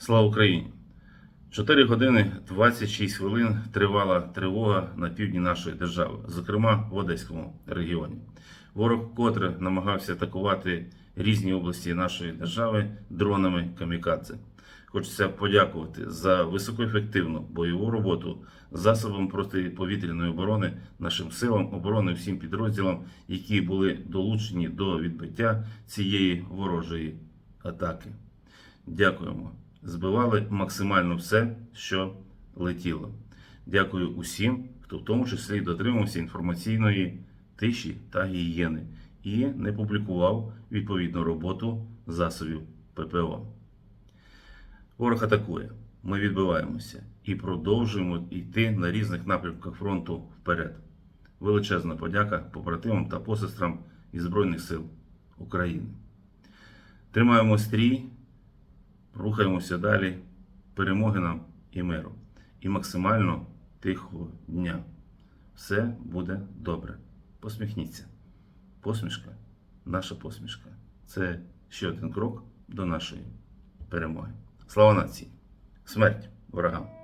Слава Україні! 4 години 26 хвилин тривала тривога на півдні нашої держави, зокрема в Одеському регіоні. Ворог котре намагався атакувати різні області нашої держави дронами камікадзе. Хочеться подякувати за високоефективну бойову роботу засобам протиповітряної оборони нашим силам оборони всім підрозділам, які були долучені до відбиття цієї ворожої атаки. Дякуємо. Збивали максимально все, що летіло. Дякую усім, хто в тому числі дотримався інформаційної тиші та гігієни і не публікував відповідну роботу засобів ППО. Ворог атакує. Ми відбиваємося і продовжуємо йти на різних напрямках фронту вперед. Величезна подяка побратимам та посестрам із Збройних сил України. Тримаємо стрій, рухаємося далі. Перемоги нам і миру. І максимально тихого дня. Все буде добре. Посміхніться. Посмішка, наша посмішка. Це ще один крок до нашої перемоги. Слава нації! Смерть ворогам!